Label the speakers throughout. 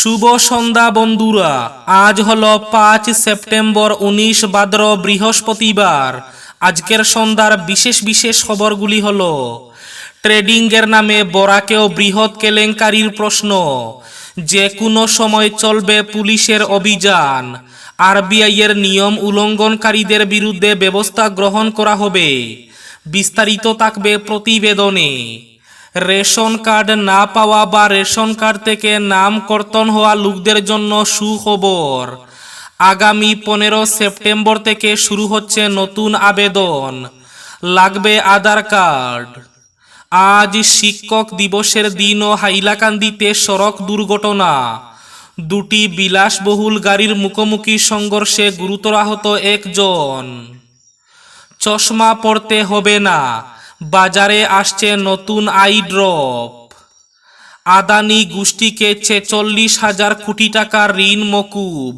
Speaker 1: শুভ সন্ধ্যা, বন্ধুরা। আজ হল পাঁচ সেপ্টেম্বর উনিশ বাদ্র বৃহস্পতিবার। আজকের সন্ধ্যার বিশেষ বিশেষ খবরগুলি হল, ট্রেডিংয়ের নামে বরাকেও বৃহৎ কেলেঙ্কারির প্রশ্ন, যে কোনো সময় চলবে পুলিশের অভিযান, আরবিআই এর নিয়ম উল্লঙ্ঘনকারীদের বিরুদ্ধে ব্যবস্থা গ্রহণ করা হবে, বিস্তারিত থাকবে প্রতিবেদনে। রেশন কার্ড না পাওয়া বা রেশন কার্ড থেকে নাম কর্তন হওয়া লোকদের জন্য সুখবর। আগামী পনেরো সেপ্টেম্বর থেকে শুরু হচ্ছে নতুন আবেদন। লাগবে আধার কার্ড। আজ শিক্ষক দিবসের দিনও হাইলাকান্দিতে সড়ক দুর্ঘটনা। দুটি বিলাসবহুল গাড়ির মুখোমুখি সংঘর্ষে গুরুতর আহত একজন। চশমা পড়তে হবে না। বাজারে আসছে নতুন আই ড্রপ। আদানি গোষ্ঠীকে ছেচল্লিশ হাজার কোটি টাকার ঋণ মকুব,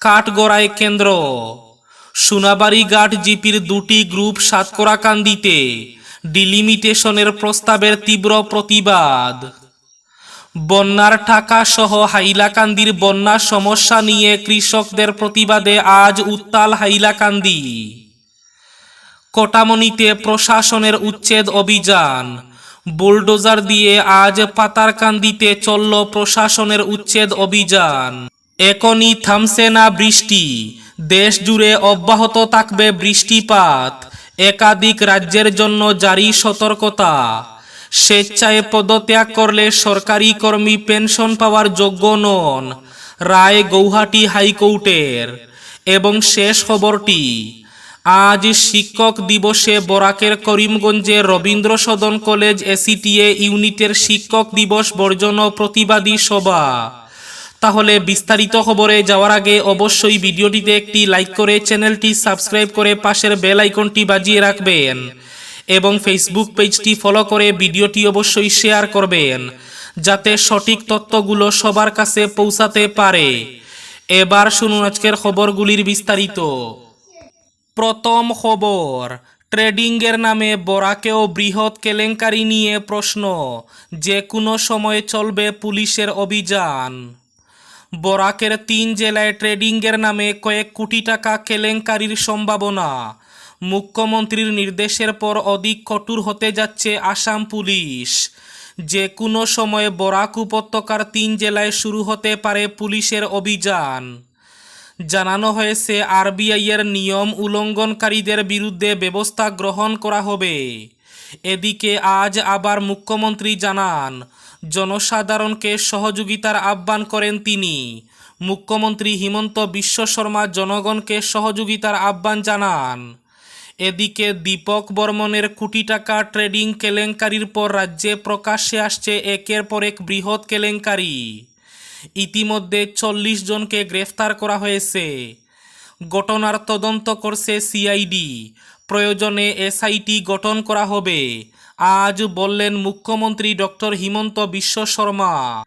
Speaker 1: কাঠগড়ায় কেন্দ্র। সোনাবাড়ি ঘাট জিপির দুটি গ্রুপ সাতকরাকান্দিতে ডিলিমিটেশনের প্রস্তাবের তীব্র প্রতিবাদ। বন্যার টাকা সহ হাইলাকান্দির বন্যা সমস্যা নিয়ে কৃষকদের প্রতিবাদে আজ উত্তাল হাইলাকান্দি। কোটামনিতে প্রশাসনের উচ্ছেদ অভিযান। বুলডোজার দিয়ে আজ পাতারকান্দিতে চলল প্রশাসনের উচ্ছেদ অভিযান। এখনই থামছে না বৃষ্টি। দেশ জুড়ে অব্যাহত থাকবে বৃষ্টিপাত। একাধিক রাজ্যের জন্য জারি সতর্কতা। স্বেচ্ছায় পদত্যাগ করলে সরকারি কর্মী পেনশন পাওয়ার যোগ্য নন। রায় গৌহাটি হাইকোর্টের। এবং শেষ খবরটি আজ শিক্ষক দিবসে বরাকের করিমগঞ্জে রবীন্দ্র সদন কলেজ এসিটিএ ইউনিটের শিক্ষক দিবস বর্জন প্রতিবাদী সভা। তাহলে বিস্তারিত খবরে যাওয়ার আগে অবশ্যই ভিডিওটিতে একটি লাইক করে চ্যানেলটি সাবস্ক্রাইব করে পাশের বেল আইকনটি বাজিয়ে রাখবেন এবং ফেসবুক পেজটি ফলো করে ভিডিওটি অবশ্যই শেয়ার করবেন, যাতে সঠিক তথ্যগুলো সবার কাছে পৌঁছাতে পারে। এবার শুনুন আজকের খবরগুলির বিস্তারিত। প্রথম খবর, ট্রেডিংয়ের নামে বরাকেও বৃহৎ কেলেঙ্কারি নিয়ে প্রশ্ন যে কোনো সময়ে চলবে পুলিশের অভিযান। বরাকের তিন জেলায় ট্রেডিংয়ের নামে কয়েক কোটি টাকা কেলেঙ্কারির সম্ভাবনা, মুখ্যমন্ত্রীর নির্দেশের পর অধিক কঠোর হতে যাচ্ছে আসাম পুলিশ। যে কোনো সময়ে বরাক উপত্যকার তিন জেলায় শুরু হতে পারে পুলিশের অভিযান। জানানো হয়েছে আরবিআই এর নিয়ম উল্লঙ্ঘনকারীদের বিরুদ্ধে ব্যবস্থা গ্রহণ করা হবে। এদিকে আজ আবার মুখ্যমন্ত্রী জানান, জনসাধারণকে সহযোগিতার আহ্বান করেন তিনি। মুখ্যমন্ত্রী হিমন্ত বিশ্ব শর্মা জনগণকে সহযোগিতার আহ্বান জানান। এদিকে দীপক বর্মনের কোটি টাকা ট্রেডিং কেলেঙ্কারির পর রাজ্যে প্রকাশ্যে আসছে একের পর এক বৃহৎ কেলেঙ্কারি। ইতিমধ্যে চল্লিশ জনকে গ্রেফতার করা হয়েছে। ঘটনার তদন্ত করছে সিআইডি। প্রয়োজনে এসআইটি গঠন করা হবে। আজ বললেন মুখ্যমন্ত্রী ডক্টর হিমন্ত বিশ্ব শর্মা।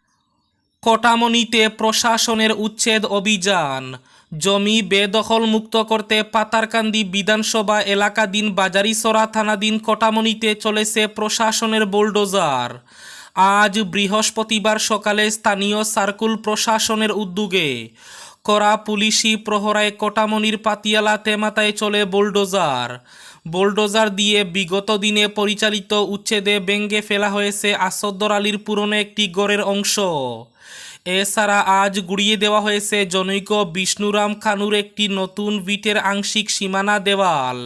Speaker 1: কটামনিতে প্রশাসনের উচ্ছেদ অভিযান। জমি বেদখল মুক্ত করতে পাতারকান্দি বিধানসভা এলাকাধীন বাজারিসরা থানাধীন কটামনিতে চলেছে প্রশাসনের বোলডোজার। আজ বৃহস্পতিবার সকালে স্থানীয় সার্কুল প্রশাসনের উদ্যোগে করা পুলিশি প্রহরায় কটামনির পাতিয়ালা তেমাতায় চলে বোলডোজার। বোলডোজার দিয়ে বিগত দিনে পরিচালিত উচ্ছেদে ব্যঙ্গে ফেলা হয়েছে আসদ্দর আলীর পুরনো একটি গড়ের অংশ। এছাড়া আজ গুড়িয়ে দেওয়া হয়েছে জনৈক বিষ্ণুরাম খানুর একটি নতুন বিটের আংশিক সীমানা দেওয়াল।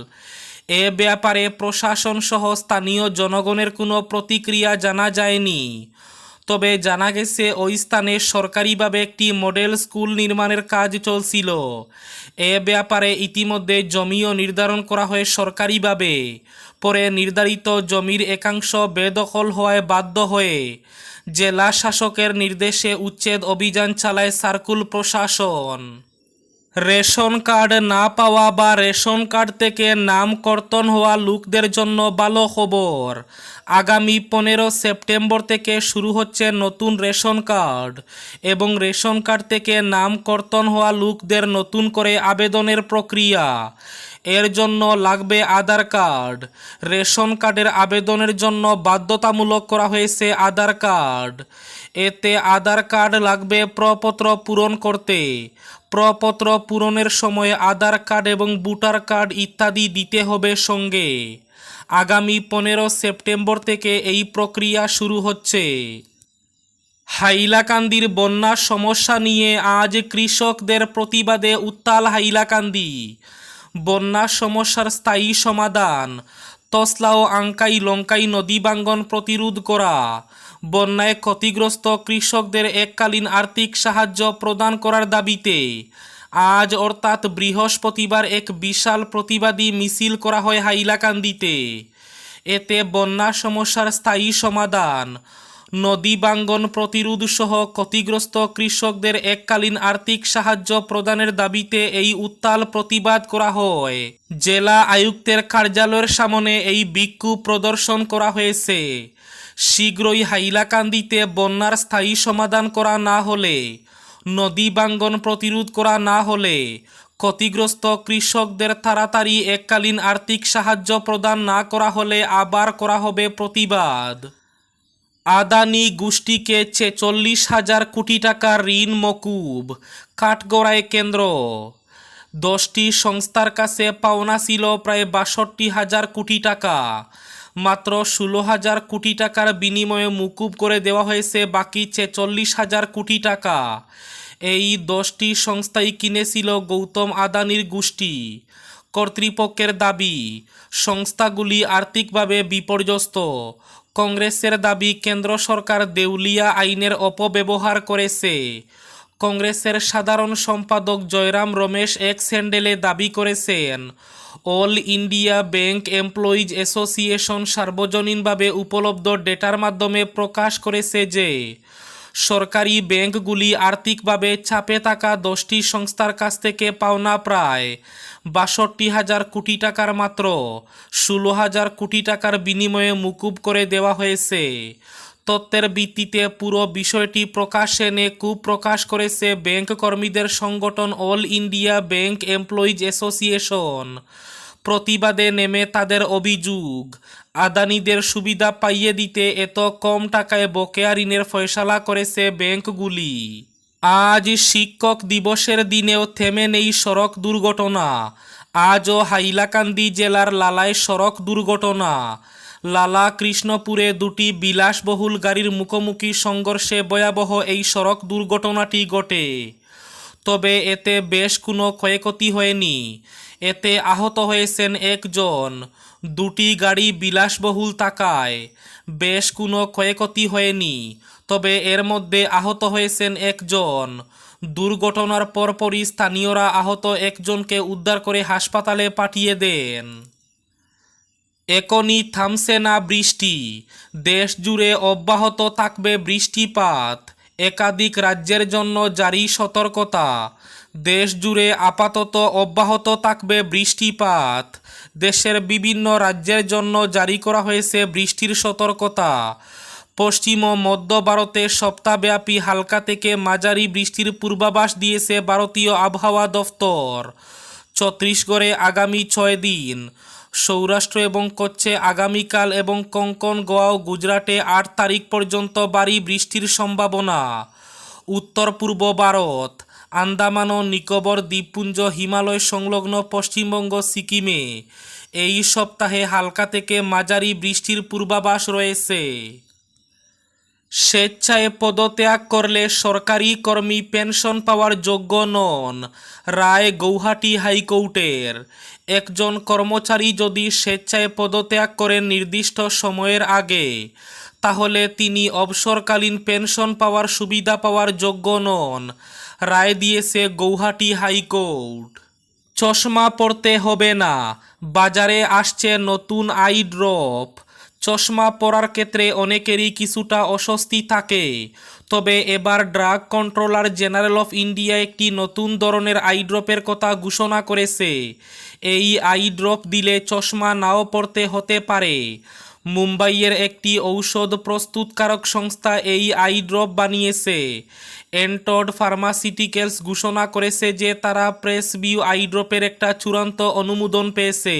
Speaker 1: এ ব্যাপারে প্রশাসন সহ স্থানীয় জনগণের কোনো প্রতিক্রিয়া জানা যায়নি। তবে জানা গেছে, ওই স্থানে সরকারিভাবে একটি মডেল স্কুল নির্মাণের কাজ চলছিল। এ ব্যাপারে ইতিমধ্যে জমিও নির্ধারণ করা হয় সরকারিভাবে। পরে নির্ধারিত জমির একাংশ বেদখল হওয়ায় বাধ্য হয়ে জেলা শাসকের নির্দেশে উচ্ছেদ অভিযান চালায় সার্কুল প্রশাসন। রেশন কার্ড না পাওয়া বা রেশন কার্ড থেকে নাম কর্তন হওয়া লোকদের জন্য ভালো খবর। আগামী পনেরো সেপ্টেম্বর থেকে শুরু হচ্ছে নতুন রেশন কার্ড এবং রেশন কার্ড থেকে নাম কর্তন হওয়া লোকদের নতুন করে আবেদনের প্রক্রিয়া। এর জন্য লাগবে আধার কার্ড। রেশন কার্ডের আবেদনের জন্য বাধ্যতামূলক করা হয়েছে আধার কার্ড। এতে আধার কার্ড লাগবে প্রপত্র পূরণ করতে। প্রপত্র পূরণের সময় আধার কার্ড এবং ভোটার কার্ড ইত্যাদি দিতে হবে সঙ্গে। আগামী পনেরো সেপ্টেম্বর থেকে এই প্রক্রিয়া শুরু হচ্ছে। হাইলাকান্দির বন্যার সমস্যা নিয়ে আজ কৃষকদের প্রতিবাদে উত্তাল হাইলাকান্দি। বন্যার সমস্যার স্থায়ী সমাধান তসলা ও আঙ্কাই লঙ্কাই নদী বাঙ্গন প্রতিরোধ করা বন্যায় ক্ষতিগ্রস্ত কৃষকদের এককালীন আর্থিক সাহায্য প্রদান করার দাবিতে আজ অর্থাৎ বৃহস্পতিবার এক বিশাল প্রতিবাদী মিছিল করা হয় হাইলাকান্দিতে। এতে বন্যা সমস্যার স্থায়ী সমাধান, নদী বাঙ্গন প্রতিরোধ সহ ক্ষতিগ্রস্ত কৃষকদের এককালীন আর্থিক সাহায্য প্রদানের দাবিতে এই উত্তাল প্রতিবাদ করা হয়। জেলা আয়ুক্তের কার্যালয়ের সামনে এই বিক্ষোভ প্রদর্শন করা হয়েছে। শীঘ্রই হাইলাকান্দিতে বন্যার স্থায়ী সমাধান করা না হলে, নদী বাঙ্গন প্রতিরোধ করা না হলে, ক্ষতিগ্রস্ত কৃষকদের তাড়াতাড়ি এককালীন আর্থিক সাহায্য প্রদান না করা হলে আবার করা হবে প্রতিবাদ। আদানি গোষ্ঠীকে ছেচল্লিশ হাজার কোটি টাকার ঋণ মকুব, কাঠগড়ায় কেন্দ্র। দশটি সংস্থার কাছে পাওনা ছিল প্রায় বাষট্টি হাজার কোটি টাকা। মাত্র ষোলো হাজার কোটি টাকার বিনিময়ে মুকুব করে দেওয়া হয়েছে বাকি ছেচল্লিশ হাজার কোটি টাকা। এই দশটি সংস্থাই কিনেছিল গৌতম আদানির গোষ্ঠী। কর্তৃপক্ষের দাবি, সংস্থাগুলি আর্থিকভাবে বিপর্যস্ত। কংগ্রেসের দাবি, কেন্দ্র সরকার দেউলিয়া আইনের অপব্যবহার করেছে। কংগ্রেসের সাধারণ সম্পাদক জয়রাম রমেশ এক স্যান্ডেলে দাবি করেছেন, all India bank employees association সার্বজনীনভাবে উপলব্ধ ডেটার মাধ্যমে প্রকাশ করেছে যে, সরকারি ব্যাংকগুলি আর্থিকভাবে চাপে থাকা দশটি সংস্থার কাছ থেকে পাওনা প্রায় বাষট্টি হাজার কোটি টাকার মাত্র। ষোলো হাজার কোটি টাকার বিনিময়ে মুকুব করে দেওয়া হয়েছে। তত্ত্বের ভিত্তিতে পুরো বিষয়টি প্রকাশ এনে কূপ প্রকাশ করেছে ব্যাংক কর্মীদের সংগঠন all India bank employees association. প্রতিবাদে নেমে তাদের অভিযোগ, আদানিদের সুবিধা পাইয়ে দিতে এত কম টাকায় বকেয়া ঋণের ফয়সালা করেছে ব্যাংকগুলি। আজ শিক্ষক দিবসের দিনেও থেমে নেই সড়ক দুর্ঘটনা। আজও হাইলাকান্দি জেলার লালায় সড়ক দুর্ঘটনা। লালা কৃষ্ণপুরে দুটি বিলাসবহুল গাড়ির মুখোমুখি সংঘর্ষে ভয়াবহ এই সড়ক দুর্ঘটনাটি ঘটে। তবে এতে বেশ কোনো ক্ষয়ক্ষতি হয়নি। এতে আহত হয়েছেন একজন। দুটি গাড়ি বিলাসবহুল থাকায় বেশ কোনো ক্ষয়ক্ষতি হয়নি। তবে এর মধ্যে আহত হয়েছেন একজন। দুর্ঘটনার পরপরই স্থানীয়রা আহত একজনকে উদ্ধার করে হাসপাতালে পাঠিয়ে দেন। এখনই থামছে না বৃষ্টি। দেশ জুড়ে অব্যাহত থাকবে বৃষ্টিপাত। একাধিক রাজ্যের জন্য জারি সতর্কতা। দেশ জুড়ে আপাতত অব্যাহত থাকবে বৃষ্টিপাত। দেশের বিভিন্ন রাজ্যের জন্য জারি করা হয়েছে বৃষ্টির সতর্কতা। পশ্চিম ও মধ্য ভারতে সপ্তাহব্যাপী হালকা থেকে মাঝারি বৃষ্টির পূর্বাভাস দিয়েছে ভারতীয় আবহাওয়া দফতর। ছত্তিশগড়ে আগামী ছয় দিন। সৌরাষ্ট্র এবং কচ্ছে আগামীকাল এবং কঙ্কন গোয়া ও গুজরাটে আট তারিখ পর্যন্ত বাড়ি বৃষ্টির সম্ভাবনা। উত্তর পূর্ব ভারত, আন্দামান ও নিকোবর দ্বীপপুঞ্জ, হিমালয় সংলগ্ন পশ্চিমবঙ্গ, সিকিমে। এই সপ্তাহে হালকা থেকে মাঝারি বৃষ্টির পূর্বাভাস রয়েছে। স্বেচ্ছায় পদত্যাগ করলে সরকারি কর্মী পেনশন পাওয়ার যোগ্য নন। রায় গৌহাটি হাইকোর্টের। একজন কর্মচারী যদি স্বেচ্ছায় পদত্যাগ করেন নির্দিষ্ট সময়ের আগে, তাহলে তিনি অবসরকালীন পেনশন পাওয়ার সুবিধা পাওয়ার যোগ্য নন। রায় দিয়েছে গৌহাটি হাইকোর্ট। চশমা পড়তে হবে না, বাজারে আসছে নতুন আই ড্রপ। চশমা পরার ক্ষেত্রে অনেকেরই কিছুটা অস্বস্তি থাকে। তবে এবার drug controller general of India একটি নতুন ধরনের আই ড্রপের কথা ঘোষণা করেছে। এই আই ড্রপ দিলে চশমা নাও পড়তে হতে পারে। মুম্বাইয়ের একটি ঔষধ প্রস্তুতকারক সংস্থা এই আই ড্রপ বানিয়েছে। এন্টড ফার্মাসিউটিক্যালস ঘোষণা করেছে যে তারা আই ড্রপের একটা চূড়ান্ত অনুমোদন পেয়েছে।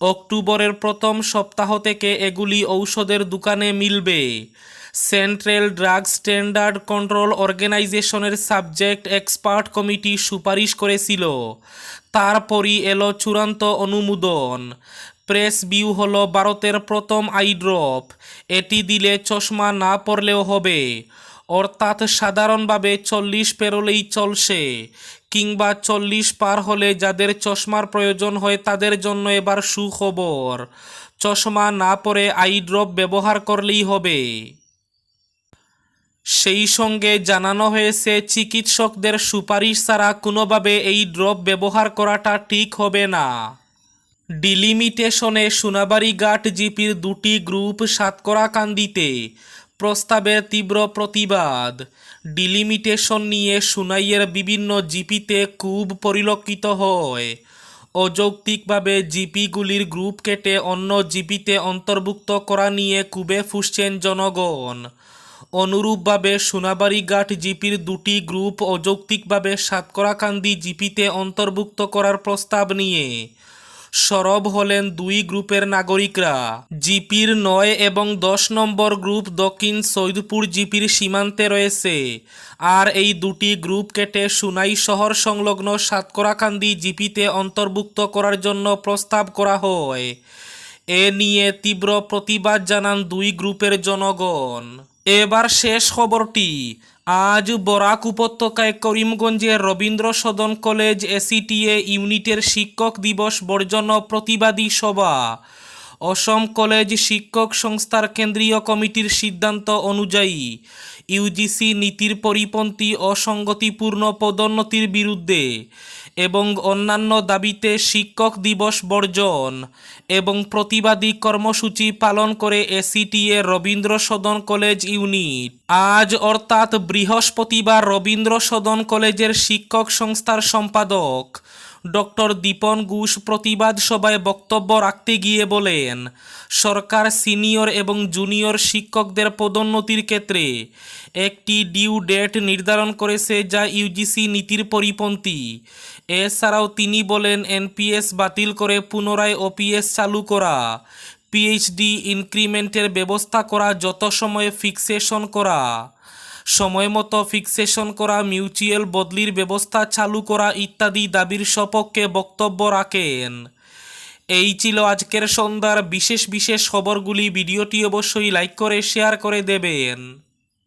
Speaker 1: অক্টোবরের প্রথম সপ্তাহ থেকে এগুলি ঔষধের দোকানে মিলবে। সেন্ট্রাল ড্রাগ স্ট্যান্ডার্ড কন্ট্রোল অর্গানাইজেশনের সাবজেক্ট এক্সপার্ট কমিটি সুপারিশ করেছিল। তারপরই এলো চূড়ান্ত অনুমোদন। প্রেস বিউ হলো ভারতের প্রথম আই ড্রপ। এটি দিলে চশমা না পরলেও হবে। অর্থাৎ সাধারণভাবে চল্লিশ পেরোলেই চলছে। কিংবা চল্লিশ পার হলে যাদের চশমার প্রয়োজন হয় তাদের জন্য এবার সুখবর। চশমা না পরে আই ড্রপ ব্যবহার করলেই হবে। সেই সঙ্গে জানানো হয়েছে, চিকিৎসকদের সুপারিশ ছাড়া কোনোভাবে এই ড্রপ ব্যবহার করাটা ঠিক হবে না। ডিলিমিটেশনে সোনাবাড়ি ঘাট জিপির দুটি গ্রুপ সাতকরাকান্দিতে প্রস্তাবের তীব্র প্রতিবাদ। ডিলিমিটেশন নিয়ে সুনাইয়ের বিভিন্ন জিপিতে খুব পরিলক্ষিত হয়। অযৌক্তিকভাবে জিপিগুলির গ্রুপ কেটে অন্য জিপিতে অন্তর্ভুক্ত করা নিয়ে কুবে ফুসছেন জনগণ। অনুরূপভাবে সোনাবাড়ি ঘাট জিপির দুটি গ্রুপ অযৌক্তিকভাবে সাতকরাকান্দি জিপিতে অন্তর্ভুক্ত করার প্রস্তাব নিয়ে সরব হলেন দুই গ্রুপের নাগরিকরা। জিপির নয় এবং দশ নম্বর গ্রুপ দক্ষিণ সৈদপুর জিপির সীমান্তে রয়েছে। আর এই দুটি গ্রুপ কেটে সুনাই শহর সংলগ্ন সাতকরাকান্দি জিপিতে অন্তর্ভুক্ত করার জন্য প্রস্তাব করা হয়। এ নিয়ে তীব্র প্রতিবাদ জানান দুই গ্রুপের জনগণ। এবার শেষ খবরটি। আজ বরাক উপত্যকায় করিমগঞ্জের রবীন্দ্র সদন কলেজ এসিটিএ ইউনিটের শিক্ষক দিবস বর্জন প্রতিবাদী সভা। অসম কলেজ শিক্ষক সংস্থার কেন্দ্রীয় কমিটির সিদ্ধান্ত অনুযায়ী ইউজিসি নীতির পরিপন্থী অসঙ্গতিপূর্ণ পদোন্নতির বিরুদ্ধে এবং অন্যান্য দাবিতে শিক্ষক দিবস বর্জন এবং প্রতিবাদী কর্মসূচি পালন করে ACTA Rabindra Sadan college unit. আজ অর্থাৎ বৃহস্পতিবার রবীন্দ্র সদন কলেজের শিক্ষক সংস্থার সম্পাদক ডক্টর দীপন ঘোষ প্রতিবাদ সভায় বক্তব্য রাখতে গিয়ে বলেন, সরকার সিনিয়র এবং জুনিয়র শিক্ষকদের পদোন্নতির ক্ষেত্রে একটি ডিউ ডেট নির্ধারণ করেছে যা ইউজিসি নীতির পরিপন্থী। এছাড়াও তিনি বলেন, এনপিএস বাতিল করে পুনরায় ওপিএস চালু করা, পিএইচডি ইনক্রিমেন্টের ব্যবস্থা করা, যত সময়ে ফিক্সেশন করা, সময় মতো ফিক্সেশন করা, মিউচুয়াল বদলির ব্যবস্থা চালু করা ইত্যাদি দাবির সপক্ষে বক্তব্য রাখেন। এই ছিল আজকের সন্ধ্যার বিশেষ বিশেষ খবরগুলি। ভিডিওটি অবশ্যই লাইক করে, শেয়ার করে দেবেন।